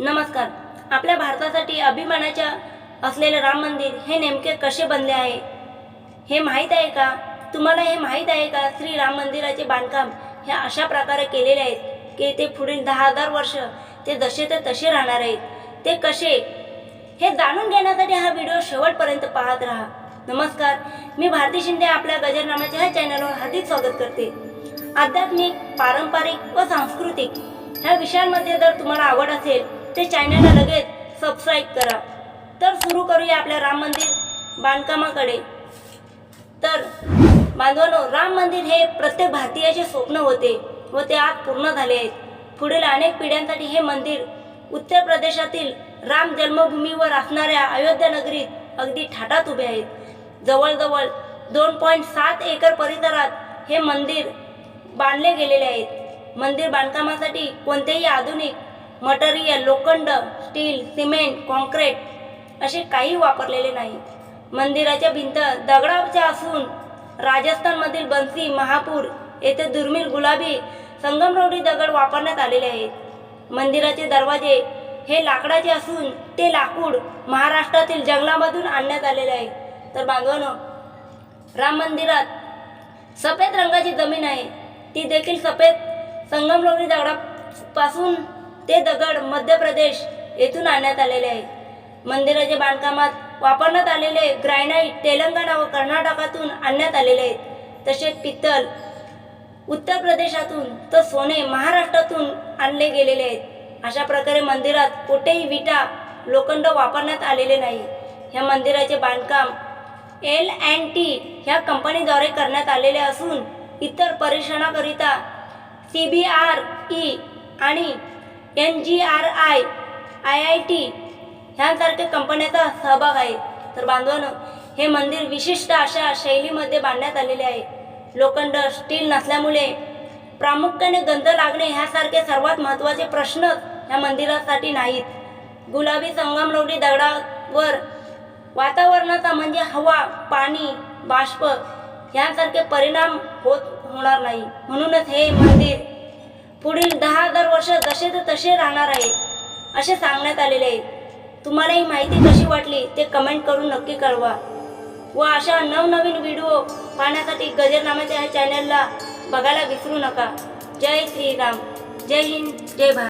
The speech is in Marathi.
नमस्कार. आपल्या भारतासाठी अभिमानाच्या असलेले राम मंदिर हे नेमके कसे बनले आहे? हे माहीत आहे का? तुम्हाला हे माहीत आहे का? श्री राम मंदिराचे बांधकाम हे अशा प्रकारे केलेले आहेत की ते पुढील दहा हजार वर्ष ते जसे ते तसे राहणार आहेत. ते कसे? हे जाणून घेण्यासाठी हा व्हिडिओ शेवटपर्यंत पाहत राहा. नमस्कार. मी भारती शिंदे आपल्या गजरनामाच्या ह्या चॅनलवर हार्दिक स्वागत करते. आध्यात्मिक पारंपरिक व सांस्कृतिक ह्या विषयांमध्ये जर तुम्हाला आवड असेल ते चॅनलला लगेच सबस्क्राईब करा. तर सुरू करूया आपल्या राम मंदिर बांधकामाकडे. तर बांधवांनो राम मंदिर हे प्रत्येक भारतीयाचे स्वप्न होते व ते आज पूर्ण झाले आहेत. पुढील अनेक पिढ्यांसाठी हे मंदिर उत्तर प्रदेशातील राम जन्मभूमीवर असणाऱ्या अयोध्या नगरीत अगदी ठाटात उभे आहेत. जवळजवळ दोन पॉईंट सात एकर परिसरात हे मंदिर बांधले गेलेले आहेत. मंदिर बांधकामासाठी कोणतेही आधुनिक मटेरियल लोखंड स्टील सिमेंट कॉन्क्रीट असे काही वापरलेले नाहीत मंदिराच्या भिंत दगडाच्या असून राजस्थानमधील बन्सी महापूर येथे दुर्मिळ गुलाबी संगमरवडी दगड वापरण्यात आलेले आहेत. मंदिराचे दरवाजे हे लाकडाचे असून ते लाकूड महाराष्ट्रातील जंगलामधून आणण्यात आलेले आहे. तर बांधवानो राम मंदिरात सफेद रंगाची जमीन आहे. ती देखील सफेद संगमरवरी दगडापासून ते दगड मध्य प्रदेश येथून आणण्यात आलेले आहे. मंदिराच्या बांधकामात वापरण्यात आलेले ग्रायनाईट तेलंगणा व कर्नाटकातून आणण्यात आलेले आहेत. तसेच पित्तल उत्तर प्रदेशातून तर सोने महाराष्ट्रातून आणले गेलेले आहेत. अशा प्रकारे मंदिरात कुठेही विटा लोखंड वापरण्यात आलेले नाही. ह्या मंदिराचे बांधकाम एल अँड टी ह्या कंपनीद्वारे करण्यात आलेले असून इतर परीक्षणाकरिता सी बी आर ई आणि N G R I I I T ह्यांसारख्या कंपन्याचा सहभाग आहे. तर बांधवानं हे मंदिर विशिष्ट अशा शैलीमध्ये बांधण्यात आलेले आहे. लोखंड स्टील नसल्यामुळे प्रामुख्याने गंध लागणे ह्यासारखे सर्वात महत्त्वाचे प्रश्न ह्या मंदिरासाठी नाहीत. गुलाबी संगमरवरी दगडावर वातावरणाचा म्हणजे हवा पाणी बाष्प ह्यासारखे परिणाम होत होणार नाही. म्हणूनच हे मंदिर पुढील दहा हजार वर्ष जसे ते तसे राहणार आहे असे सांगण्यात आलेले आहे. तुम्हाला ही माहिती कशी वाटली ते कमेंट करून नक्की कळवा. व अशा नवनवीन व्हिडिओ पाहण्यासाठी गजर नामाच्या ह्या चॅनलला बघायला विसरू नका. जय श्रीराम. जय हिंद. जय भारत.